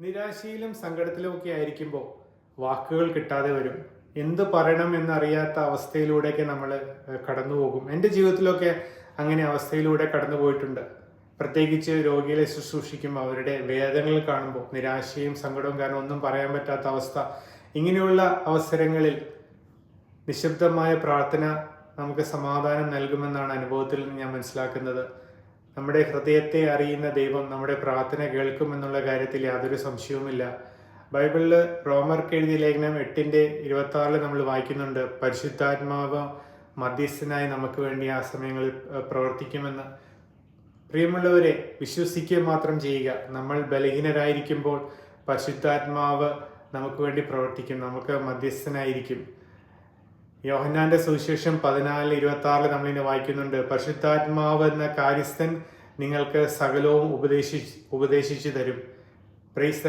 നിരാശയിലും സങ്കടത്തിലും ഒക്കെ ആയിരിക്കുമ്പോൾ വാക്കുകൾ കിട്ടാതെ വരും. എന്ത് പറയണം എന്നറിയാത്ത അവസ്ഥയിലൂടെയൊക്കെ നമ്മൾ കടന്നു പോകും എന്റെ ജീവിതത്തിലൊക്കെ അങ്ങനെ അവസ്ഥയിലൂടെ കടന്നു പോയിട്ടുണ്ട് പ്രത്യേകിച്ച് രോഗികളെ ശുശ്രൂഷിക്കുമ്പോൾ അവരുടെ വേദനകൾ കാണുമ്പോൾ നിരാശയും സങ്കടവും കാരണം ഒന്നും പറയാൻ പറ്റാത്ത അവസ്ഥ. ഇങ്ങനെയുള്ള അവസരങ്ങളിൽ നിശബ്ദമായ പ്രാർത്ഥന നമുക്ക് സമാധാനം നൽകുമെന്നാണ് അനുഭവത്തിൽ നിന്ന് ഞാൻ മനസ്സിലാക്കുന്നത്. നമ്മുടെ ഹൃദയത്തെ അറിയുന്ന ദൈവം നമ്മുടെ പ്രാർത്ഥന കേൾക്കുമെന്നുള്ള കാര്യത്തിൽ യാതൊരു സംശയവുമില്ല. ബൈബിളിൽ റോമർക്ക് എഴുതിയ ലേഖനം എട്ടിന്റെ ഇരുപത്തി നമ്മൾ വായിക്കുന്നുണ്ട് പരിശുദ്ധാത്മാവ് മധ്യസ്ഥനായി നമുക്ക് വേണ്ടി ആ സമയങ്ങളിൽ പ്രവർത്തിക്കുമെന്ന്. പ്രിയമുള്ളവരെ വിശ്വസിക്കുക മാത്രം ചെയ്യുക. നമ്മൾ ബലഹീനരായിരിക്കുമ്പോൾ പരിശുദ്ധാത്മാവ് നമുക്ക് വേണ്ടി പ്രവർത്തിക്കും. നമുക്ക് മധ്യസ്ഥനായിരിക്കും. യോഹന്നാന്റെ സുവിശേഷം പതിനാല് ഇരുപത്തി ആറിൽ നമ്മളിങ്ങനെ വായിക്കുന്നുണ്ട് പരിശുദ്ധാത്മാവ് എന്ന കാര്യസ്ഥൻ നിങ്ങൾക്ക് സകലവും ഉപദേശിച്ച് ഉപദേശിച്ചു തരും. പ്രൈസ്